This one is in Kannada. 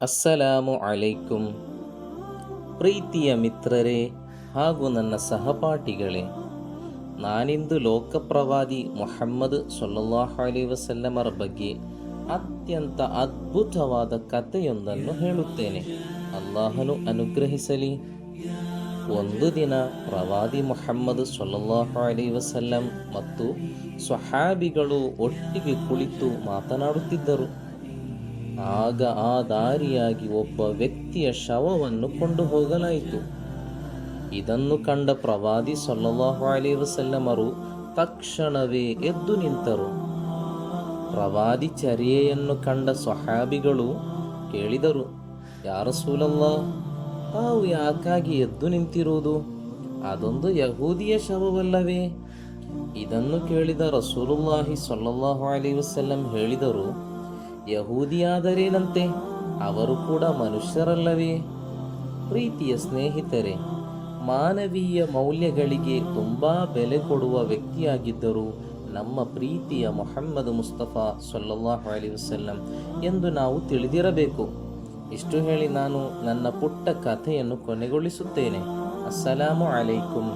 ಅಸ್ಸಲಾಮು ಅಲೈಕುಂ ಪ್ರೀತಿಯ ಮಿತ್ರರೇ ಹಾಗೂ ನನ್ನ ಸಹಪಾಠಿಗಳೇ, ನಾನಿಂದು ಲೋಕಪ್ರವಾದಿ ಮೊಹಮ್ಮದ್ ಸೊಲ್ಲಾಹ್ ಅಲಿ ವಸಲ್ಲಮರ ಬಗ್ಗೆ ಅತ್ಯಂತ ಅದ್ಭುತವಾದ ಕಥೆಯೊಂದನ್ನು ಹೇಳುತ್ತೇನೆ. ಅಲ್ಲಾಹನು ಅನುಗ್ರಹಿಸಲಿ. ಒಂದು ದಿನ ಪ್ರವಾದಿ ಮೊಹಮ್ಮದ್ ಸೊಲ್ಲಾಹ್ ಅಲಿ ವಸಲ್ಲಂ ಮತ್ತು ಸ್ವಹಾಬಿಗಳು ಒಟ್ಟಿಗೆ ಕುಳಿತು ಮಾತನಾಡುತ್ತಿದ್ದರು. ಆಗ ಆ ದಾರಿಯಾಗಿ ಒಬ್ಬ ವ್ಯಕ್ತಿಯ ಶವವನ್ನು ಕೊಂಡು ಹೋಗಲಾಯಿತು. ಇದನ್ನು ಕಂಡ ಪ್ರವಾದಿ ಸೊಲ್ಲಲ್ಲಾಹು ಅಲಿ ವಸಲ್ಲಮರು ತಕ್ಷಣವೇ ಎದ್ದು ನಿಂತರು. ಪ್ರವಾದಿ ಚರ್ಯೆಯನ್ನು ಕಂಡ ಸೊಹಾಬಿಗಳು ಕೇಳಿದರು ಯಾರಸೂಲಲ್ಲ ತಾವು ಯಾಕಾಗಿ ಎದ್ದು ನಿಂತಿರುವುದು? ಅದೊಂದು ಯಹೂದಿಯ ಶವವಲ್ಲವೇ? ಇದನ್ನು ಕೇಳಿದ ರಸೂಲುಲ್ಲಾಹಿ ಸೊಲ್ಲಾಹು ಅಲಿ ವಸಲ್ಲಂ ಹೇಳಿದರು ಯಹೂದಿಯಾದರೇನಂತೆ? ಅವರು ಕೂಡ ಮನುಷ್ಯರಲ್ಲವೇ? ಪ್ರೀತಿಯ ಸ್ನೇಹಿತರೆ, ಮಾನವೀಯ ಮೌಲ್ಯಗಳಿಗೆ ತುಂಬ ಬೆಲೆ ಕೊಡುವ ವ್ಯಕ್ತಿಯಾಗಿದ್ದರು ನಮ್ಮ ಪ್ರೀತಿಯ ಮೊಹಮ್ಮದ್ ಮುಸ್ತಫಾ ಸೊಲ್ಲಾಹ್ ಅಲಿ ವಸಲ್ಲಂ ಎಂದು ನಾವು ತಿಳಿದಿರಬೇಕು. ಇಷ್ಟು ಹೇಳಿ ನಾನು ನನ್ನ ಪುಟ್ಟ ಕಥೆಯನ್ನು ಕೊನೆಗೊಳಿಸುತ್ತೇನೆ. ಅಸ್ಸಲಾಮು ಅಲೈಕುಂ